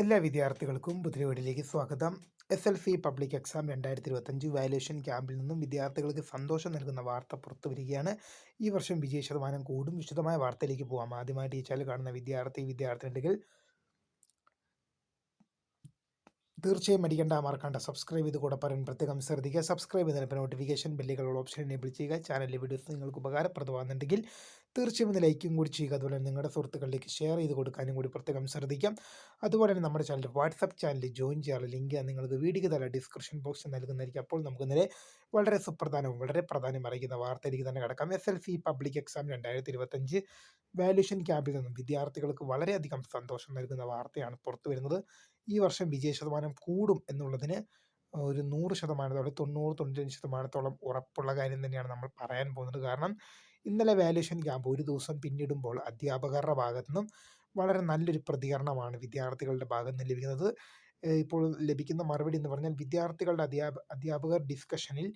എല്ലാ വിദ്യാർത്ഥികൾക്കും പുതിയ വീഡിയോയിലേക്ക് സ്വാഗതം. S L C public exam രണ്ടായിരത്തി ഇരുപത്തഞ്ച് വാല്യുവേഷൻ ക്യാമ്പിൽ നിന്നും വിദ്യാർത്ഥികൾക്ക് സന്തോഷം നൽകുന്ന വാർത്ത പുറത്തു വരികയാണ്. ഈ വർഷം വിജയ ശതമാനം കൂടും. വിശദമായ വാർത്തയിലേക്ക് പോകാം ആദ്യമായിട്ട് ഈ ചാനൽ കാണുന്ന വിദ്യാർത്ഥി വിദ്യാർത്ഥിനികൾ. തീർച്ചയായും അടിക്കേണ്ട മറക്കണ്ട സബ്സ്ക്രൈബ് ചെയ്ത് കൂടെ പറയാൻ പ്രത്യേകം ശ്രദ്ധിക്കുക. സബ്സ്ക്രൈബ് ചെയ്തതിനൊപ്പം നോട്ടിഫിക്കേഷൻ ബില്ലുകളുള്ള ഓപ്ഷൻ എനേബിൾ ചെയ്യുക. ചാനലിലെ വീഡിയോസ് നിങ്ങൾക്ക് ഉപകാരപ്രദമാകുന്നുണ്ടെങ്കിൽ തീർച്ചയായും ഒന്ന് ലൈക്കും കൂടി ചെയ്യുക. അതുപോലെ നിങ്ങളുടെ സുഹൃത്തുക്കളിലേക്ക് ഷെയർ ചെയ്ത് കൊടുക്കാനും കൂടി പ്രത്യേകം ശ്രദ്ധിക്കാം. അതുപോലെ തന്നെ നമ്മുടെ ചാനൽ വാട്സപ്പ് ചാനലിൽ ജോയിൻ ചെയ്യാനുള്ള ലിങ്ക് നിങ്ങൾക്ക് വീഡിയോ തല ഡിസ്ക്രിപ്ഷൻ ബോക്സിൽ നൽകുന്നതായിരിക്കും. അപ്പോൾ നമുക്ക് ഇന്നലെ വളരെ സുപ്രധാനവും വളരെ പ്രാധാന്യം അറിയിക്കുന്ന വാർത്തയിലേക്ക് തന്നെ കിടക്കാം. S L C public exam രണ്ടായിരത്തി ഇരുപത്തഞ്ച് വാല്യൂഷൻ ക്യാമ്പിൽ നിന്നും വിദ്യാർത്ഥികൾക്ക് വളരെയധികം സന്തോഷം നൽകുന്ന വാർത്തയാണ് പുറത്തു വരുന്നത്. ഈ വർഷം വിജയ ശതമാനം കൂടും എന്നുള്ളതിന് ഒരു നൂറ് ശതമാനത്തോളം തൊണ്ണൂറ് തൊണ്ണൂറ്റഞ്ച് ശതമാനത്തോളം ഉറപ്പുള്ള കാര്യം തന്നെയാണ് നമ്മൾ പറയാൻ പോകുന്നത്. കാരണം ഇന്നലെ വാല്യുവേഷൻ ക്യാമ്പ് ഒരു ദിവസം പിന്നിടുമ്പോൾ അധ്യാപകരുടെ ഭാഗത്തു നിന്നും വളരെ നല്ലൊരു പ്രതികരണമാണ് വിദ്യാർത്ഥികളുടെ ഭാഗത്ത് നിന്ന് ലഭിക്കുന്നത്. ഇപ്പോൾ ലഭിക്കുന്ന മറുപടി എന്ന് പറഞ്ഞാൽ വിദ്യാർത്ഥികളുടെ അധ്യാപ അധ്യാപകർ ഡിസ്കഷനിൽ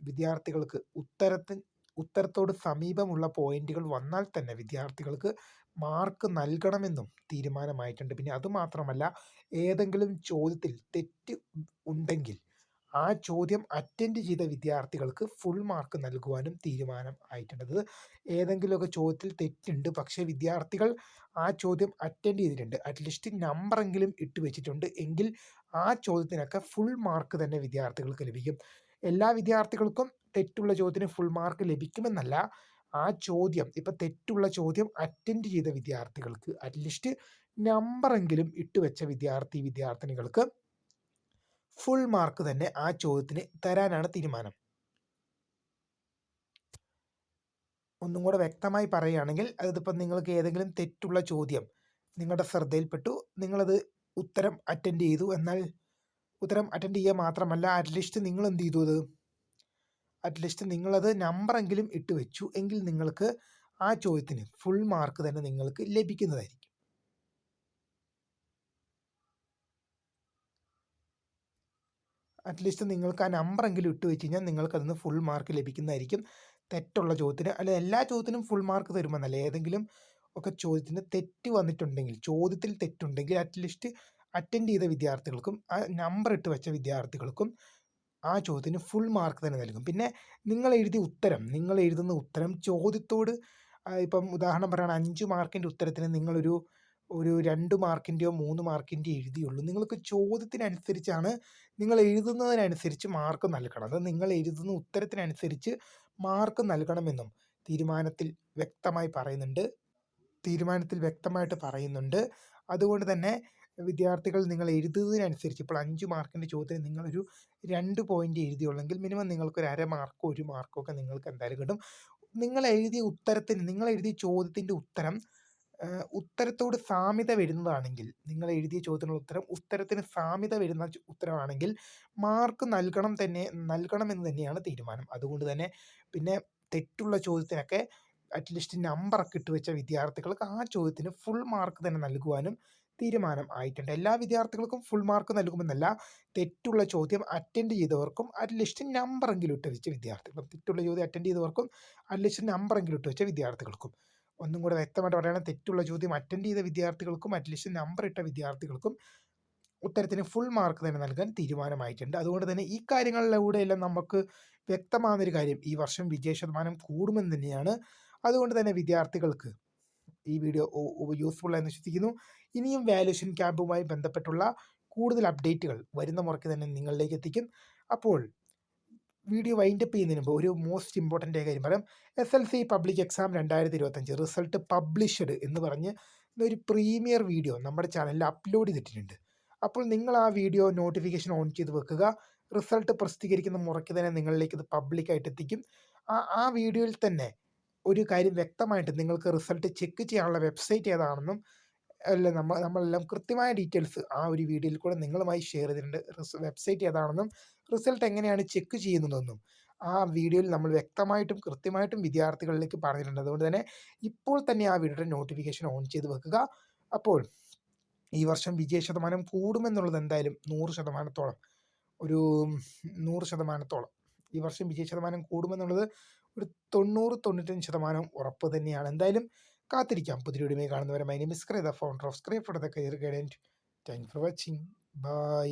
വിദ്യാർത്ഥികൾക്ക് ഉത്തരത്തിന് ഉത്തരത്തോട് സമീപമുള്ള പോയിന്റുകൾ വന്നാൽ തന്നെ വിദ്യാർത്ഥികൾക്ക് മാർക്ക് നൽകണമെന്നും തീരുമാനമായിട്ടുണ്ട്. പിന്നെ അതുമാത്രമല്ല ഏതെങ്കിലും ചോദ്യത്തിൽ തെറ്റ് ഉണ്ടെങ്കിൽ ആ ചോദ്യം അറ്റൻഡ് ചെയ്ത വിദ്യാർത്ഥികൾക്ക് ഫുൾ മാർക്ക് നൽകുവാനും തീരുമാനം ആയിട്ടുണ്ടത് ഏതെങ്കിലുമൊക്കെ ചോദ്യത്തിൽ തെറ്റുണ്ട് പക്ഷേ വിദ്യാർത്ഥികൾ ആ ചോദ്യം അറ്റൻഡ് ചെയ്തിട്ടുണ്ട്. അറ്റ്ലീസ്റ്റ് നമ്പറെങ്കിലും ഇട്ട് വെച്ചിട്ടുണ്ട്. എങ്കിൽ ആ ചോദ്യത്തിനൊക്കെ ഫുൾ മാർക്ക് തന്നെ വിദ്യാർത്ഥികൾക്ക് ലഭിക്കും. എല്ലാ വിദ്യാർത്ഥികൾക്കും തെറ്റുള്ള ചോദ്യത്തിന് ഫുൾ മാർക്ക് ലഭിക്കുമെന്നല്ല ആ ചോദ്യം ഇപ്പം തെറ്റുള്ള ചോദ്യം അറ്റൻഡ് ചെയ്ത വിദ്യാർത്ഥികൾക്ക് അറ്റ്ലീസ്റ്റ് നമ്പറെങ്കിലും ഇട്ടുവെച്ച വിദ്യാർത്ഥി വിദ്യാർത്ഥിനികൾക്ക് ഫുൾ മാർക്ക് തന്നെ ആ ചോദ്യത്തിന് തരാനാണ് തീരുമാനം. ഒന്നും കൂടെ വ്യക്തമായി പറയുകയാണെങ്കിൽ അതിപ്പം നിങ്ങൾക്ക് ഏതെങ്കിലും തെറ്റുള്ള ചോദ്യം നിങ്ങളുടെ ശ്രദ്ധയിൽപ്പെട്ടു നിങ്ങളത് ഉത്തരം അറ്റൻഡ് ചെയ്തു എന്നാൽ ഉത്തരം അറ്റൻഡ് ചെയ്യുക മാത്രമല്ല അറ്റ്ലീസ്റ്റ് നിങ്ങൾ എന്ത് ചെയ്തു അത്? അറ്റ്ലീസ്റ്റ് നിങ്ങളത് നമ്പറെങ്കിലും ഇട്ട് വെച്ചു എങ്കിൽ നിങ്ങൾക്ക് ആ ചോദ്യത്തിന് ഫുൾ മാർക്ക് തന്നെ നിങ്ങൾക്ക് ലഭിക്കുന്നതായിരിക്കും. അറ്റ്ലീസ്റ്റ് നിങ്ങൾക്ക് ആ നമ്പറെങ്കിലും ഇട്ട് വെച്ച് കഴിഞ്ഞാൽ നിങ്ങൾക്ക് അതിന് ഫുൾ മാർക്ക് ലഭിക്കുന്നതായിരിക്കും. തെറ്റുള്ള ചോദ്യത്തിന് അല്ല എല്ലാ ചോദ്യത്തിനും ഫുൾ മാർക്ക് തരുമെന്നല്ല. ഏതെങ്കിലും ഒക്കെ ചോദ്യത്തിന് തെറ്റ് വന്നിട്ടുണ്ടെങ്കിൽ ചോദ്യത്തിൽ തെറ്റുണ്ടെങ്കിൽ അറ്റ്ലീസ്റ്റ് അറ്റൻഡ് ചെയ്ത വിദ്യാർത്ഥികൾക്കും ആ നമ്പർ ഇട്ട് വെച്ച വിദ്യാർത്ഥികൾക്കും ആ ചോദ്യത്തിന് ഫുൾ മാർക്ക് തന്നെ നൽകും. പിന്നെ നിങ്ങൾ എഴുതിയ ഉത്തരം നിങ്ങൾ എഴുതുന്ന ഉത്തരം ചോദ്യത്തോട് ഇപ്പം ഉദാഹരണം പറയുകയാണ് അഞ്ച് മാർക്കിന്റെ ഉത്തരത്തിന് നിങ്ങളൊരു ഒരു രണ്ട് മാർക്കിന്റെയോ മൂന്ന് മാർക്കിന്റെയോ എഴുതിയുള്ളൂ. നിങ്ങൾക്ക് ചോദ്യത്തിനനുസരിച്ചാണ് നിങ്ങൾ എഴുതുന്നതിനനുസരിച്ച് മാർക്ക് നൽകണം. അത് നിങ്ങൾ എഴുതുന്ന ഉത്തരത്തിനനുസരിച്ച് മാർക്ക് നൽകണമെന്നും തീരുമാനത്തിൽ വ്യക്തമായി പറയുന്നുണ്ട്. തീരുമാനത്തിൽ വ്യക്തമായിട്ട് പറയുന്നുണ്ട്. അതുകൊണ്ട് തന്നെ വിദ്യാർത്ഥികൾ നിങ്ങൾ എഴുതുന്നതിനനുസരിച്ച് ഇപ്പോൾ അഞ്ച് മാർക്കിന്റെ ചോദ്യത്തിന് നിങ്ങളൊരു രണ്ട് പോയിന്റ് എഴുതിയുള്ളെങ്കിൽ മിനിമം നിങ്ങൾക്കൊരു അര മാർക്കോ ഒരു മാർക്കോ ഒക്കെ നിങ്ങൾക്ക് എന്തായാലും കിട്ടും. നിങ്ങൾ എഴുതിയ ഉത്തരത്തിന് നിങ്ങൾ എഴുതിയ ചോദ്യത്തിന്റെ ഉത്തരം ഉത്തരത്തോട് സാമ്യത വരുന്നതാണെങ്കിൽ നിങ്ങൾ എഴുതിയ ചോദ്യത്തിനുള്ള ഉത്തരം ഉത്തരത്തിന് സാമ്യത വരുന്ന ഉത്തരമാണെങ്കിൽ മാർക്ക് നൽകണം തന്നെ നൽകണം എന്ന് തന്നെയാണ് തീരുമാനം. അതുകൊണ്ട് തന്നെ പിന്നെ തെറ്റുള്ള ചോദ്യത്തിനൊക്കെ അറ്റ്ലീസ്റ്റ് നമ്പറൊക്കെ ഇട്ട് വെച്ച വിദ്യാർത്ഥികൾക്ക് ആ ചോദ്യത്തിന് ഫുൾ മാർക്ക് തന്നെ നൽകുവാനും തീരുമാനം ആയിട്ടുണ്ട്. എല്ലാ വിദ്യാർത്ഥികൾക്കും ഫുൾ മാർക്ക് നൽകുമെന്നല്ല തെറ്റുള്ള ചോദ്യം അറ്റൻഡ് ചെയ്തവർക്കും അറ്റ്ലീസ്റ്റ് നമ്പറെങ്കിലും ഇട്ട് വെച്ച വിദ്യാർത്ഥികൾക്കും തെറ്റുള്ള ചോദ്യം അറ്റൻഡ് ചെയ്തവർക്കും അറ്റ്ലീസ്റ്റ് നമ്പറെങ്കിലും ഇട്ട് വെച്ച വിദ്യാർത്ഥികൾക്കും. ഒന്നും കൂടെ വ്യക്തമായിട്ട് പറയണം തെറ്റുള്ള ചോദ്യം അറ്റൻഡ് ചെയ്ത വിദ്യാർത്ഥികൾക്കും അറ്റ്ലീസ്റ്റ് നമ്പർ ഇട്ട വിദ്യാർത്ഥികൾക്കും ഉത്തരത്തിന് ഫുൾ മാർക്ക് തന്നെ നൽകാൻ തീരുമാനമായിട്ടുണ്ട്. അതുകൊണ്ട് തന്നെ ഈ കാര്യങ്ങളിലൂടെയെല്ലാം നമുക്ക് വ്യക്തമാകുന്നൊരു കാര്യം ഈ വർഷം വിജയ ശതമാനം കൂടുമെന്ന് തന്നെയാണ്. അതുകൊണ്ട് തന്നെ വിദ്യാർത്ഥികൾക്ക് ഈ വീഡിയോ യൂസ്ഫുൾ ആയെന്ന് വിശ്വസിക്കുന്നു. ഇനിയും വാല്യുവേഷൻ ക്യാമ്പുമായി ബന്ധപ്പെട്ടുള്ള കൂടുതൽ അപ്ഡേറ്റുകൾ വരുന്ന മുറയ്ക്ക് തന്നെ നിങ്ങളിലേക്ക് എത്തിക്കും. അപ്പോൾ വീഡിയോ വൈൻഡപ്പ് ചെയ്യുന്നതിന് മുമ്പ് ഒരു മോസ്റ്റ് ഇമ്പോർട്ടന്റ് കാര്യം. പറയാം S L C public exam രണ്ടായിരത്തി ഇരുപത്തഞ്ച് റിസൾട്ട് പബ്ലിഷ്ഡ് എന്ന് പറഞ്ഞ് ഒരു പ്രീമിയർ വീഡിയോ നമ്മുടെ ചാനലിൽ അപ്ലോഡ് ചെയ്തിട്ടുണ്ട്. അപ്പോൾ നിങ്ങൾ ആ വീഡിയോ നോട്ടിഫിക്കേഷൻ ഓൺ ചെയ്ത് വെക്കുക. റിസൾട്ട് പ്രസിദ്ധീകരിക്കുന്ന മുറയ്ക്ക് തന്നെ നിങ്ങളിലേക്ക് ഇത് പബ്ലിക്കായിട്ട് എത്തിക്കും. ആ ആ വീഡിയോയിൽ തന്നെ ഒരു കാര്യം വ്യക്തമായിട്ട് നിങ്ങൾക്ക് റിസൾട്ട് ചെക്ക് ചെയ്യാനുള്ള വെബ്സൈറ്റ് ഏതാണെന്നും അല്ല നമ്മൾ നമ്മളെല്ലാം കൃത്യമായ ഡീറ്റെയിൽസ് ആ ഒരു വീഡിയോയിൽ കൂടെ നിങ്ങളുമായി ഷെയർ ചെയ്തിട്ടുണ്ട്. വെബ്സൈറ്റ് ഏതാണെന്നും റിസൾട്ട് എങ്ങനെയാണ് ചെക്ക് ചെയ്യുന്നതെന്നും. ആ വീഡിയോയിൽ നമ്മൾ വ്യക്തമായിട്ടും കൃത്യമായിട്ടും വിദ്യാർത്ഥികളിലേക്ക് പറഞ്ഞിട്ടുണ്ട്. അതുകൊണ്ട് തന്നെ ഇപ്പോൾ തന്നെ ആ വീഡിയോയുടെ നോട്ടിഫിക്കേഷൻ ഓൺ ചെയ്ത് വെക്കുക. അപ്പോൾ ഈ വർഷം വിജയ ശതമാനം കൂടുമെന്നുള്ളത് എന്തായാലും നൂറ് ശതമാനത്തോളം ഒരു നൂറ് ശതമാനത്തോളം. ഈ വർഷം വിജയ ശതമാനം കൂടുമെന്നുള്ളത് ഒരു തൊണ്ണൂറ് തൊണ്ണൂറ്റഞ്ച് ശതമാനം ഉറപ്പ് തന്നെയാണ്. എന്തായാലും കാത്തിരിക്കാം പുതിയ വീഡിയോ കാണുന്നവരെ my name is Cray the founder of Scray for the career guidance thank for watching. Bye.